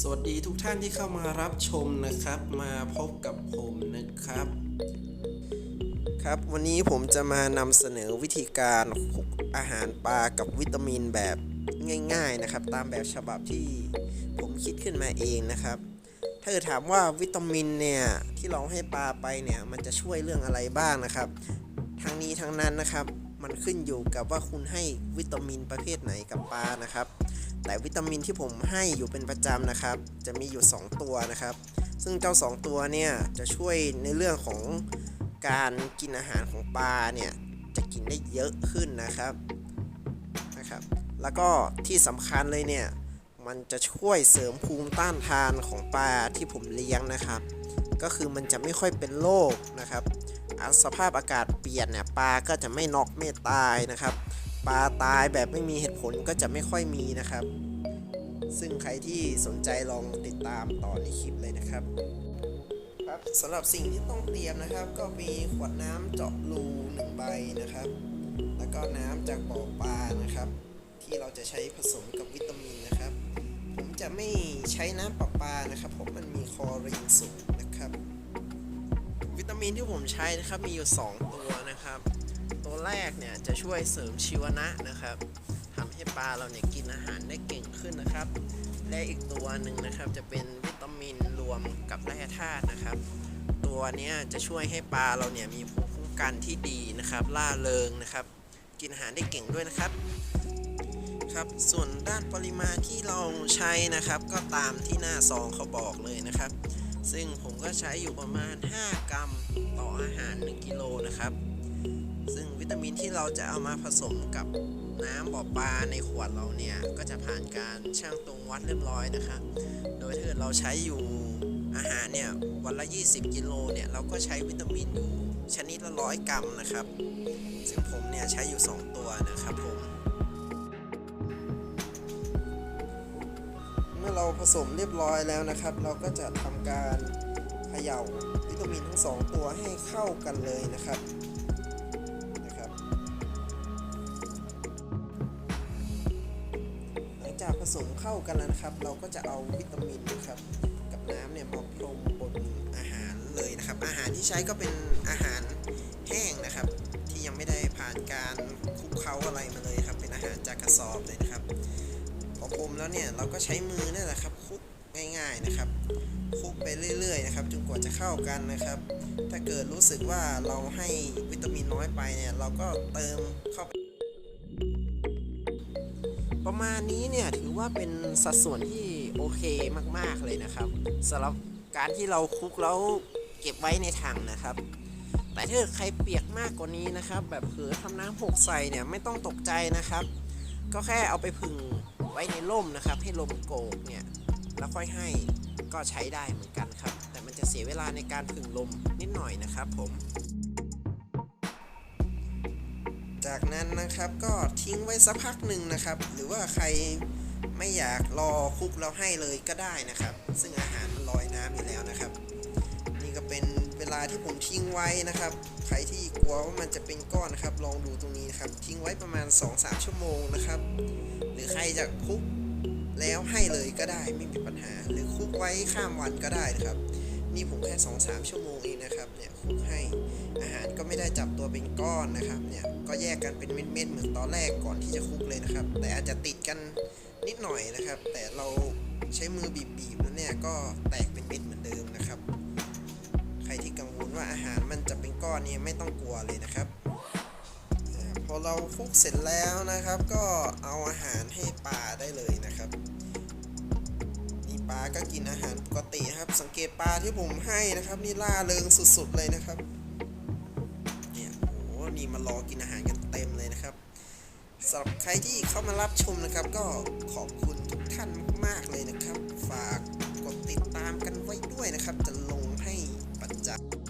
สวัสดีทุกท่านที่เข้ามารับชมนะครับ มาพบกับผมนะครับ ครับวันนี้ผมจะมานำเสนอวิธีการคลุกอาหารปลากับวิตามินแบบง่าย ๆนะครับ ตามแบบฉบับที่ผมคิดขึ้นมาเองนะครับ ถ้าเกิดถามว่าวิตามินเนี่ยที่เราให้ปลาไปเนี่ยมันจะช่วยเรื่องอะไรบ้างนะครับ ทั้งนี้ทั้งนั้นนะครับ มันขึ้นอยู่กับว่าคุณให้วิตามินประเภทไหนกับปลานะครับ แต่วิตามินที่ผมให้อยู่เป็นประจำนะครับ จะมีอยู่ 2 ตัวนะครับ ซึ่งเจ้า 2 ตัวเนี่ยจะช่วยในเรื่องของการกินอาหารของปลาเนี่ยจะกินได้เยอะขึ้นนะครับนะครับ แล้วก็ที่สำคัญเลยเนี่ยมันจะช่วยเสริมภูมิต้านทานของปลาที่ผมเลี้ยงนะครับ ก็คือมันจะไม่ค่อยเป็นโรคนะครับอะสภาพอากาศเปลี่ยนเนี่ยปลาก็จะไม่น็อกไม่ตายนะครับ ปลาตายแบบไม่มีเหตุผลก็จะไม่ค่อยมีนะครับ ซึ่งใครที่สนใจลองติดตามต่อในคลิปเลยนะครับครับสำหรับสิ่งที่ต้องเตรียมนะครับ ก็มีขวดน้ำเจาะรูหนึ่งใบนะครับ แล้วก็น้ำจากบ่อปลานะครับ ที่เราจะใช้ผสมกับวิตามินนะครับ ผมจะไม่ใช้น้ำประปานะครับเพราะมันมีคอรีนสูงนะครับ วิตามินที่ผมใช้นะครับมีอยู่ 2 ตัวนะครับ ตัวแรกเนี่ยจะช่วยเสริมชีวนะนะครับทำให้ปลาเราเนี่ยกินอาหารได้เก่งขึ้นนะครับ และอีกตัวหนึ่งนะครับจะเป็นวิตามินรวมกับแร่ธาตุนะครับ ตัวเนี้ยจะช่วยให้ปลาเราเนี่ยมีภูมิคุ้มกันที่ดีนะครับล่าเริงนะครับ กินอาหารได้เก่งด้วยนะครับครับส่วนด้านปริมาณที่เราใช้นะครับ ก็ตามที่หน้าซองเขาบอกเลยนะครับ ซึ่งผมก็ใช้อยู่ประมาณ 5 กรัมต่ออาหาร 1 กิโลนะครับ ซึ่งวิตามินที่เราจะเอามาผสมกับน้ำบ่อปลาในขวดเราเนี่ย ก็จะผ่านการช่างตรงวัดเรียบร้อยนะครับโดยถ้าเกิดเราใช้อยู่อาหารเนี่ย วันละ 20 กิโลเนี่ย เราก็ใช้วิตามินอยู่ชนิดละร้อยกรัมนะครับ ซึ่งผมเนี่ยใช้อยู่ 2 ตัวนะครับผม เมื่อเราผสมเรียบร้อยแล้วนะครับ เราก็จะทำการเขย่าวิตามินทั้งสองตัวให้เข้ากันเลยนะครับ สมเข้ากันแล้วนะครับ เราก็จะเอาวิตามินนะครับกับน้ำเนี่ยมาพรมบนอาหารเลยนะครับ อาหารที่ใช้ก็เป็นอาหารแห้งนะครับ ที่ยังไม่ได้ผ่านการคลุกเคล้าอะไรมาเลยครับ เป็นอาหารจากกระสอบเลยนะครับพอพรมแล้วเนี่ยเราก็ใช้มือนั่แหละครับคลุกง่ายๆนะครับคลุกไปเรื่อยๆนะครับจนกว่าจะเข้ากันนะครับ ถ้าเกิดรู้สึกว่าเราให้วิตามินน้อยไปเนี่ยเราก็เติมเข้าไป ประมาณนี้เนี่ยถือว่าเป็นสัดส่วนที่โอเคมากๆเลยนะครับสำหรับการที่เราคลุกแล้วเก็บไว้ในถังนะครับ แต่ถ้าใครเปียกมากกว่านี้นะครับ แบบเผลอทำน้ำหกใส่เนี่ยไม่ต้องตกใจนะครับ ก็แค่เอาไปผึ่งไว้ในร่มนะครับ ให้ลมโกกเนี่ยแล้วค่อยให้ก็ใช้ได้เหมือนกันครับ แต่มันจะเสียเวลาในการผึ่งลมนิดหน่อยนะครับผม จากนั้นนะครับก็ทิ้งไว้สักพักหนึ่งนะครับ หรือว่าใครไม่อยากรอคุกแล้วให้เลยก็ได้นะครับ ซึ่งอาหารมันลอยน้ำอยู่แล้วนะครับ นี่ก็เป็นเวลาที่ผมทิ้งไว้นะครับ ใครที่กลัวว่ามันจะเป็นก้อนนะครับ ลองดูตรงนี้นะครับ ทิ้งไว้ประมาณ 2-3 ชั่วโมงนะครับ หรือใครจะคุกแล้วให้เลยก็ได้ไม่มีปัญหา หรือคุกไว้ข้ามวันก็ได้นะครับ นี่ผมแค่ 2-3 ชั่วโมงเองนะครับเนี่ยคุกให้ ไม่ได้จับตัวเป็นก้อนนะครับเนี่ยก็แยกกันเป็นเม็ดๆเหมือนตอนแรกก่อนที่จะคลุกเลยนะครับ แต่อาจจะติดกันนิดหน่อยนะครับ แต่เราใช้มือบีบๆแล้วเนี่ยก็แตกเป็นเม็ดเหมือนเดิมนะครับ ใครที่กังวลว่าอาหารมันจะเป็นก้อนนี้ไม่ต้องกลัวเลยนะครับพอเราคลุกเสร็จแล้วนะครับ ก็เอาอาหารให้ปลาได้เลยนะครับนี่ปลาก็กินอาหารปกติครับ สังเกตปลาที่ผมให้นะครับ นี่ล่าเริงสุดๆเลยนะครับ นี่มารอกินอาหารกันเต็มเลยนะครับสำหรับใครที่เข้ามารับชมนะครับ ก็ขอบคุณทุกท่านมากๆเลยนะครับ ฝากกดติดตามกันไว้ด้วยนะครับ จะลงให้ประจำ